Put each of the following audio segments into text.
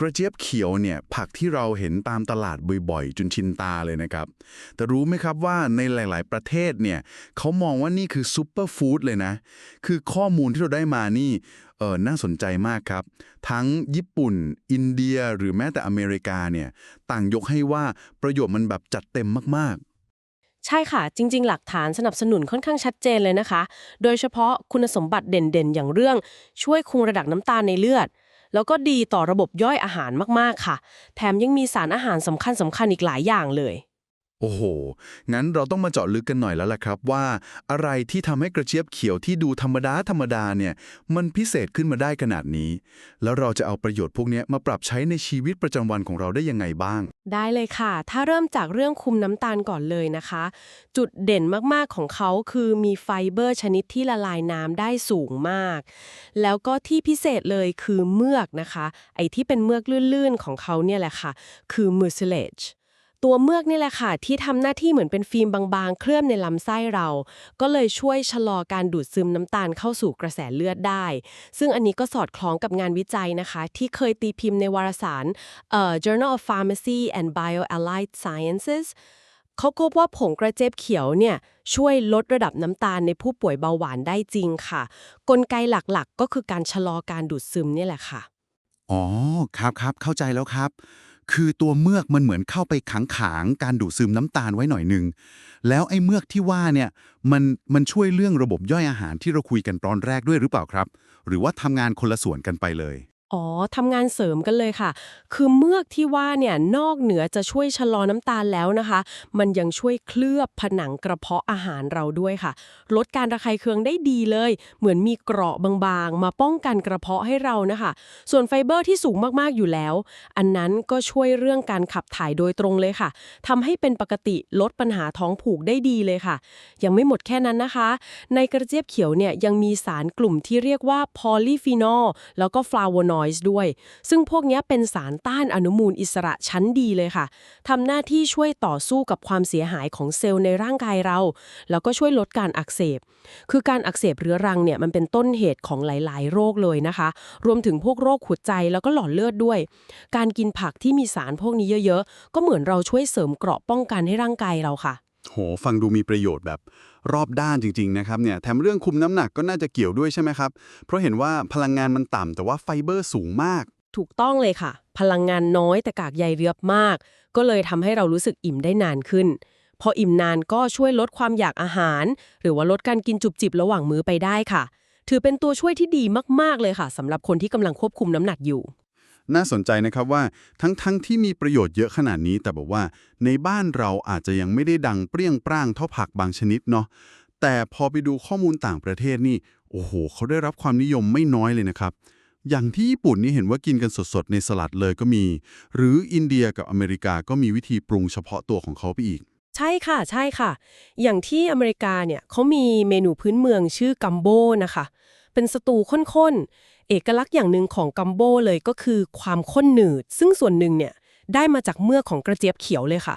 กระเจี๊ยบเขียวเนี่ยผักที่เราเห็นตามตลาดบ่อยๆ จนชินตาเลยนะครับ แต่รู้ไหมครับว่าในหลาย ๆ ประเทศเนี่ยเขามองว่านี่คือซูเปอร์ฟู้ดเลยนะ คือข้อมูลที่เราได้มานี่เออน่าสนใจมากครับ ทั้งญี่ปุ่น อินเดียหรือแม้แต่อเมริกาเนี่ยต่างยกให้ว่าประโยชน์มันแบบจัดเต็มมากๆใช่ค่ะ จริง ๆ หลักฐานสนับสนุนค่อนข้างชัดเจนเลยนะคะ โดยเฉพาะคุณสมบัติเด่นๆ อย่างเรื่องช่วยคุมระดับน้ำตาลในเลือด แล้วก็ดีต่อระบบย่อยอาหารมากๆค่ะ แถมยังมีสารอาหารสำคัญสำคัญอีกหลายอย่างเลย โอ้โห งั้นเราต้องมาเจาะลึกกันหน่อยแล้วล่ะครับว่าอะไรที่ทำให้กระเจี๊ยบเขียวที่ดูธรรมดาธรรมดาเนี่ย มันพิเศษขึ้นมาได้ขนาดนี้ แล้วเราจะเอาประโยชน์พวกนี้มาปรับใช้ในชีวิตประจำวันของเราได้ยังไงบ้าง ได้เลยค่ะ ถ้าเริ่มจากเรื่องคุมน้ำตาลก่อนเลยนะคะ จุดเด่นมากๆของเขาคือมีไฟเบอร์ชนิดที่ละลายน้ำได้สูงมาก แล้วก็ที่พิเศษเลยคือเมือกนะคะ ไอ้ที่เป็นเมือกลื่นๆของเขาเนี่ยแหละค่ะ คือ mucilage ตัวเมือกนี่แหละค่ะ ที่ทำหน้าที่เหมือนเป็นฟิล์มบางๆ เคลือบในลำไส้เรา ก็เลยช่วยชะลอการดูดซึมน้ำตาลเข้าสู่กระแสเลือดได้ ซึ่งอันนี้ก็สอดคล้องกับงานวิจัยนะคะ ที่เคยตีพิมพ์ในวารสาร Journal of Pharmacy and Bioallied Sciences เขาพบว่าผงกระเจี๊ยบเขียวเนี่ยช่วยลดระดับน้ำตาลในผู้ป่วยเบาหวานได้จริงค่ะ กลไกหลักๆ ก็คือการชะลอการดูดซึมนี่แหละค่ะ อ๋อ ครับครับเข้าใจแล้วครับ คือตัวเมือกมันเหมือนเข้าไปขังขางๆการดูดซึมน้ำตาลไว้หน่อยหนึ่งแล้วไอ้เมือกที่ว่าเนี่ยมันมันช่วยเรื่องระบบย่อยอาหารที่เราคุยกันตอนแรกด้วยหรือเปล่าครับ หรือว่าทำงานคนละส่วนกันไปเลย อ๋อทำงานเสริมกันเลยค่ะ คือเมือกที่ว่าเนี่ยนอกเหนือจะช่วยชะลอน้ำตาลแล้วนะคะ มันยังช่วยเคลือบผนังกระเพาะอาหารเราด้วยค่ะ ลดการระคายเคืองได้ดีเลย เหมือนมีเกราะบางๆ มาป้องกันกระเพาะให้เรานะคะ ส่วนไฟเบอร์ที่สูงมากๆอยู่แล้ว อันนั้นก็ช่วยเรื่องการขับถ่ายโดยตรงเลยค่ะทำให้เป็นปกติลดปัญหาท้องผูกได้ดีเลยค่ะ ยังไม่หมดแค่นั้นนะคะ ในกระเจี๊ยบเขียวเนี่ยยังมีสารกลุ่มที่เรียกว่าพอลีฟีนอลแล้วก็ฟลาโวนอยด์ด้วย ซึ่งพวกนี้เป็นสารต้านอนุมูลอิสระชั้นดีเลยค่ะทำหน้าที่ช่วยต่อสู้กับความเสียหายของเซลล์ในร่างกายเรา แล้วก็ช่วยลดการอักเสบ คือการอักเสบเรื้อรังเนี่ยมันเป็นต้นเหตุของหลาย ๆ โรคเลยนะคะ รวมถึงพวกโรคหัวใจแล้วก็หลอดเลือดด้วย การกินผักที่มีสารพวกนี้เยอะ ๆ ก็เหมือนเราช่วยเสริมเกราะป้องกันให้ร่างกายเราค่ะ โห ฟังดูมีประโยชน์แบบรอบด้านจริง ๆ นะครับเนี่ย แถมเรื่องคุมน้ำหนักก็น่าจะเกี่ยวด้วยใช่ไหมครับ เพราะเห็นว่าพลังงานมันต่ำแต่ว่าไฟเบอร์สูงมาก ถูกต้องเลยค่ะ พลังงานน้อยแต่กากใยเรียบมาก ก็เลยทำให้เรารู้สึกอิ่มได้นานขึ้น พออิ่มนานก็ช่วยลดความอยากอาหาร หรือว่าลดการกินจุบจิบระหว่างมื้อไปได้ค่ะ ถือเป็นตัวช่วยที่ดีมากๆเลยค่ะสำหรับคนที่กำลังควบคุมน้ำหนักอยู่ น่าสนใจนะครับว่าทั้งๆทที่มีประโยชน์เยอะขนาดนี้ แต่บอกว่า ในบ้านเราอาจจะยังไม่ได้ดังเปรี้ยงปร้างเท่าผักบางชนิดเนาะแต่พอไปดูข้อมูลต่างประเทศนี่ โอ้โห เขาได้รับความนิยมไม่น้อยเลยนะครับ อย่างที่ญี่ปุ่นนี่เห็นว่ากินกันสดๆ ในสลัดเลยก็มี หรืออินเดียกับอเมริกาก็มีวิธีปรุงเฉพาะตัวของเขาไปอีก ใช่ค่ะ ใช่ค่ะ อย่างที่อเมริกาเนี่ยเขามีเมนูพื้นเมืองชื่อกัมโบนะคะ เป็นสตูข้นๆ เอกลักษณ์อย่างหนึ่งของกัมโบเลยก็คือความข้นหนืด ซึ่งส่วนหนึ่งเนี่ยได้มาจากเมือกของกระเจี๊ยบเขียวเลยค่ะ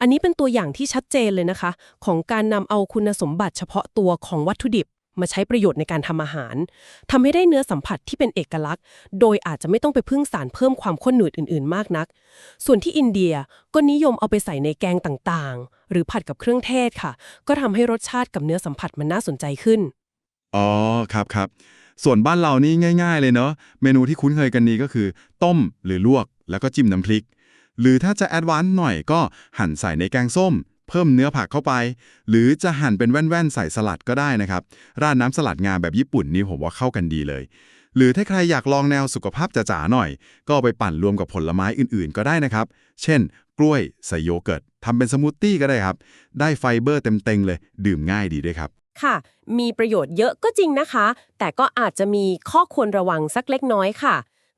อันนี้เป็นตัวอย่างที่ชัดเจนเลยนะคะ ของการนำเอาคุณสมบัติเฉพาะตัวของวัตถุดิบ มาใช้ประโยชน์ในการทำอาหารทำให้ได้เนื้อสัมผัสที่เป็นเอกลักษณ์ โดยอาจจะไม่ต้องไปพึ่งสารเพิ่มความข้นหนืดอื่น ๆ มากนัก ส่วนที่อินเดียก็นิยมเอาไปใส่ในแกงต่างๆ หรือผัดกับเครื่องเทศค่ะ ก็ทำให้รสชาติกับเนื้อสัมผัสมันน่าสนใจขึ้น อ๋อครับครับส่วนบ้านเรานี่ง่าย ๆ เลยเนาะเมนูที่คุ้นเคยกันนี้ก็คือ ต้มหรือลวก แล้วก็จิ้มน้ำพริก หรือถ้าจะแอดวานซ์หน่อยก็หั่นใส่ในแกงส้ม เพิ่มเนื้อผักเข้าไป หรือจะหั่นเป็นแว่นๆใส่สลัดก็ได้นะครับ ราดน้ำสลัดงาแบบญี่ปุ่นนี่ผมว่าเข้ากันดีเลย หรือถ้าใครอยากลองแนวสุขภาพจ๋าๆหน่อย ก็ไปปั่นรวมกับผลไม้อื่นๆ ก็ได้นะครับ เช่น กล้วยใส่โยเกิร์ตทำเป็นสมูทตี้ก็ได้ครับ ได้ไฟเบอร์เต็มๆเลย ดื่มง่ายดีด้วยครับ ค่ะ มีประโยชน์เยอะก็จริงนะคะ แต่ก็อาจจะมีข้อควรระวังสักเล็กน้อยค่ะ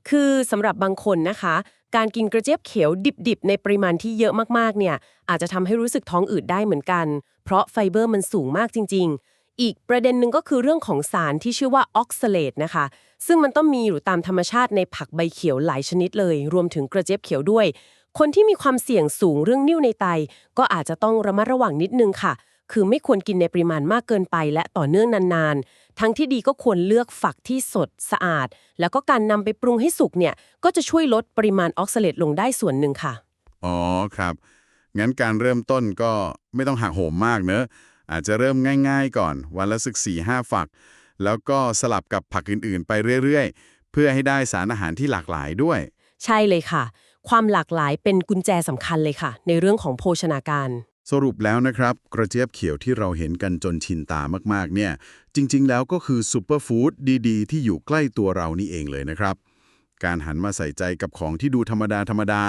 คือสำหรับบางคนนะคะ การกินกระเจี๊ยบเขียวดิบๆ ในปริมาณที่เยอะมากๆ เนี่ย อาจจะทำให้รู้สึกท้องอืดได้เหมือนกัน เพราะไฟเบอร์มันสูงมากจริง ๆ อีกประเด็นหนึ่งก็คือเรื่องของสารที่ชื่อว่าออกซาเลตนะคะ ซึ่งมันต้องมีอยู่ตามธรรมชาติในผักใบเขียวหลายชนิดเลย รวมถึงกระเจี๊ยบเขียวด้วย คนที่มีความเสี่ยงสูงเรื่องนิ่วในไต ก็อาจจะต้องระมัดระวังนิดนึงค่ะ คือไม่ควรกินในปริมาณมากเกินไป และต่อเนื่องนานๆ ทั้งที่ดีก็ควรเลือกฝักที่สดสะอาด แล้วก็การนำไปปรุงให้สุกเนี่ยก็จะช่วยลดปริมาณออกซาเลตลงได้ส่วนหนึ่งค่ะ อ๋อครับ งั้นการเริ่มต้นก็ไม่ต้องหักโหมมากเนอะ อาจจะเริ่มง่าย ๆ ก่อน วันละสักสี่ห้าฝัก แล้วก็สลับกับผักอื่นๆ ไปเรื่อยๆ เพื่อให้ได้สารอาหารที่หลากหลายด้วย ใช่เลยค่ะ ความหลากหลายเป็นกุญแจสำคัญเลยค่ะ ในเรื่องของโภชนาการ สรุปแล้วนะครับ กระเจี๊ยบเขียวที่เราเห็นกันจนชินตามากๆเนี่ย จริง ๆ แล้วก็คือซูเปอร์ฟู้ดดี ๆ ที่อยู่ใกล้ตัวเรานี่เองเลยนะครับ การหันมาใส่ใจกับของที่ดูธรรมดาธรรมดา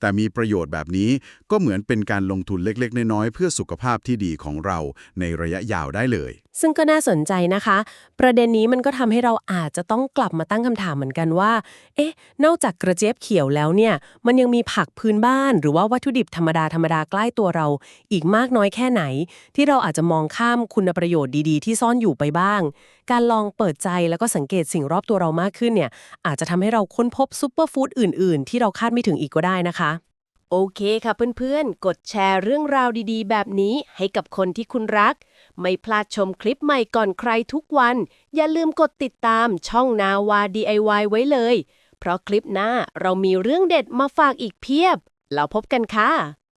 แต่มีประโยชน์แบบนี้ก็เหมือนเป็นการลงทุนเล็กๆ น้อยๆ เพื่อสุขภาพที่ดีของเราในระยะยาวได้เลย ซึ่งก็น่าสนใจนะคะ ประเด็นนี้มันก็ทำให้เราอาจจะต้องกลับมาตั้งคำถามเหมือนกันว่า เอ๊ะ นอกจากกระเจี๊ยบเขียวแล้วเนี่ย มันยังมีผักพื้นบ้าน หรือว่าวัตถุดิบธรรมดาธรรมดาใกล้ตัวเรา อีกมากน้อยแค่ไหน ที่เราอาจจะมองข้ามคุณประโยชน์ดีๆ ที่ซ่อนอยู่ไปบ้าง การลองเปิดใจแล้วก็สังเกตสิ่งรอบตัวเรามากขึ้นเนี่ยอาจจะทำให้เราค้นพบซูเปอร์ฟู้ดอื่น ๆ ที่เราคาดไม่ถึงอีกก็ได้นะคะ โอเคค่ะเพื่อนๆ กดแชร์เรื่องราวดีๆ แบบนี้ให้กับคนที่คุณรัก ไม่พลาดชมคลิปใหม่ก่อนใครทุกวัน อย่าลืมกดติดตามช่องนาวา DIY ไว้เลย เพราะคลิปหน้าเรามีเรื่องเด็ดมาฝากอีกเพียบแล้วพบกันค่ะ